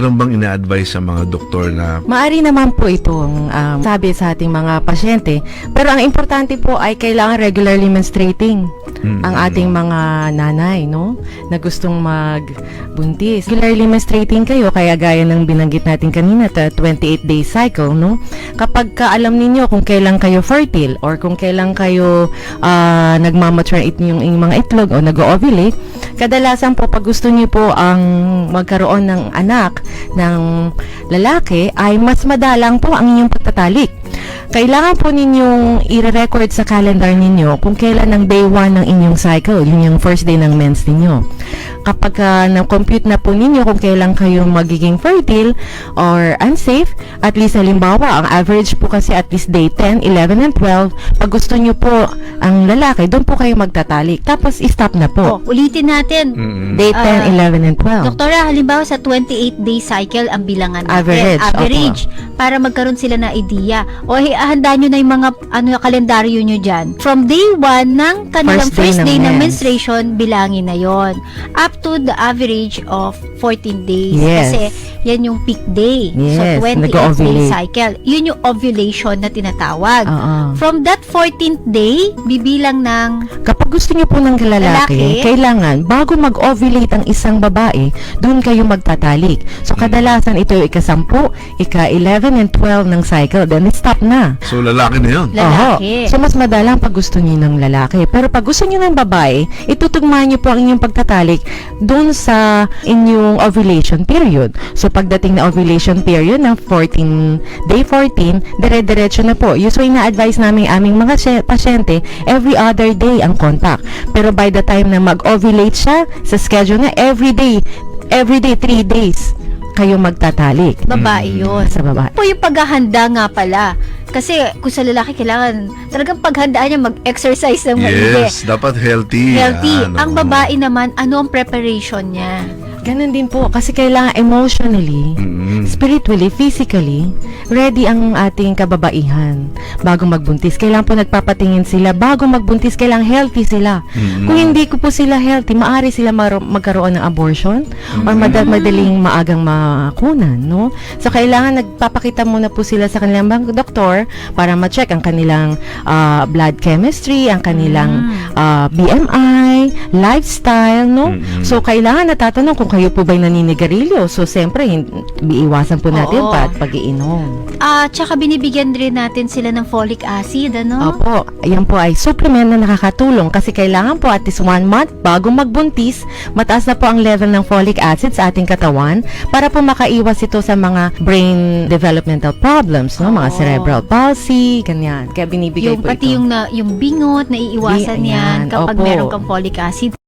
Meron bang ina-advise sa mga doktor na Maari naman po itong um, sabi sa ating mga pasyente. Pero ang importante po ay kailangan regularly menstruating Mm. ang ating mga nanay, no? Na gustong magbuntis. Regularly menstruating kayo, kaya gaya ng binanggit natin kanina, ta 28-day cycle, no? Kapag ka alam ninyo kung kailan kayo fertile or kung kailan kayo uh, nagmamature it yung inyong mga itlog o nag-ovulate, kadalasan po pag gusto niyo po ang magkaroon ng anak ng lalaki ay mas madalang po ang inyong pagtatalik. Kailangan po ninyong i-record sa calendar ninyo kung kailan ang day 1 ng inyong cycle, yun yung first day ng mens ninyo. Kapag uh, na-compute na po ninyo kung kailan kayo magiging fertile or unsafe, at least halimbawa, ang average po kasi at least day 10, 11, and 12, pag gusto nyo po ang lalaki, doon po kayo magtatalik. Tapos, stop na Oh, po. ulitin natin. Mm-mm. Day 10, Ah, 11, and 12. Doktora, halimbawa sa 28-day cycle ang bilangan natin. Average, Average. Para magkaroon sila na idea. O eh, handa nyo na yung mga ano, kalendaryo nyo dyan. From day 1 ng kanilang First day first ng day, ng mens. menstruation, bilangin na yon Up to the average of 14 days. Yes. Kasi yan yung peak day. so Yes, 28 day cycle. Yun yung ovulation na tinatawag. Oo. From that 14th day, bibilang ng Kapag gusto niyo po ng lalaki, Lalaki? kailangan bago mag-ovulate ang isang babae, doon kayo magtatalik. So kadalasan ito yung ika-10, ika-11 and 12 ng cycle, then stop na. So lalaki na yun. lalaki. Oho. So mas madalang pag gusto niyo ng lalaki. Pero pag gusto niyo ng babae, itutugma niyo po ang inyong pagtatalik doon sa inyong ovulation period. So pagdating na ovulation period ng 14, day 14, dire-diretso na po. Usually na-advise namin aming mga sy- pasyente, every other day ang contact. Pero by the time na mag-ovulate siya, sa schedule na every day, every day, 3 days, kayo magtatalik babae yun. sa babae. po yung paghahanda nga pala. Kasi kung sa lalaki, kailangan talagang paghandaan niya mag-exercise ng maigi. Yes, dapat healthy. Healthy. Yan, Ang babae naman, ano ang preparation niya? Ganun din po kasi kailangan emotionally, Mm-mm. spiritually, physically, ready ang ating kababaihan bago magbuntis. Kailangan po nagpapatingin sila bago magbuntis, kailangan healthy sila. Mm-mm. Kung hindi ko po sila healthy, maari sila maro- magkaroon ng abortion or Mm. mad- madaling maagang makunan, no? So kailangan nagpapakita muna po sila sa kanilang bang doktor para ma-check ang kanilang ah, blood chemistry, ang kanilang Mm. ah, BMI, lifestyle, no? Mm-mm. So, kailangan natatanong kung kayo po ba'y naninigarilyo. So, siyempre, iiwasan po natin Oo. pa at pag-iinom. Ah, tsaka binibigyan rin natin sila ng folic acid, ano? Opo, ayan po ay supplement na nakakatulong kasi kailangan po at least one month bago magbuntis, mataas na po ang level ng folic acid sa ating katawan para po makaiwas ito sa mga brain developmental problems, no? Mga Oo. cerebral palsy, ganyan. Kaya binibigay yung po pati ito. yung na yung bingot na iiwasan Di- yan ayan, kapag opo. meron kang folic acid.